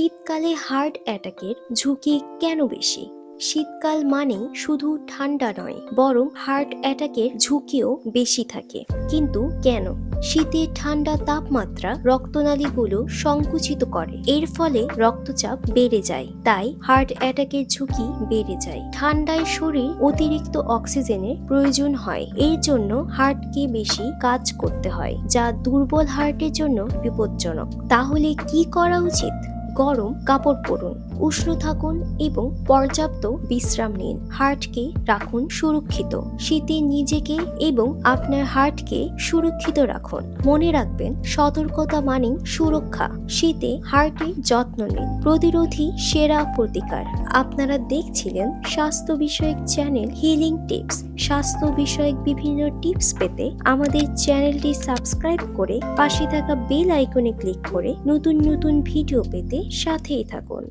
শীতকালে হার্ট অ্যাটাকের ঝুঁকি কেন বেশি? শীতকাল মানে শুধু ঠান্ডা নয়, বরং হার্ট অ্যাটাকের ঝুঁকিও বেশি থাকে। কিন্তু কেন? শীতে ঠান্ডা তাপমাত্রা রক্তনালীগুলো সংকুচিত করে। এর ফলে রক্তচাপ বেড়ে যায়, তাই হার্ট অ্যাটাকের ঝুঁকি বেড়ে যায়। ঠান্ডায় শরীর অতিরিক্ত অক্সিজেনের প্রয়োজন হয়, এর জন্য হার্টকে বেশি কাজ করতে হয়, যা দুর্বল হার্টের জন্য বিপজ্জনক। তাহলে কি করা উচিত? গরম কাপড় পরুন। উষ্ণ থাকুন এবং পর্যাপ্ত বিশ্রাম নিন। হার্টকে রাখুন সুরক্ষিত। শীতে নিজেকে এবং আপনার হার্টকে সুরক্ষিত রাখুন। মনে রাখবেন, সতর্কতা মানেই সুরক্ষা। শীতে হার্টের যত্ন নিন। প্রতিরোধী সেরা প্রতিকার। আপনারা দেখছিলেন স্বাস্থ্য বিষয়ক চ্যানেল হিলিং টিপস স্বাস্থ্য বিষয়ক বিভিন্ন টিপস পেতে আমাদের চ্যানেলটি সাবস্ক্রাইব করে পাশে থাকা বেল আইকনে ক্লিক করে নতুন নতুন ভিডিও পেতে সাথেই থাকুন।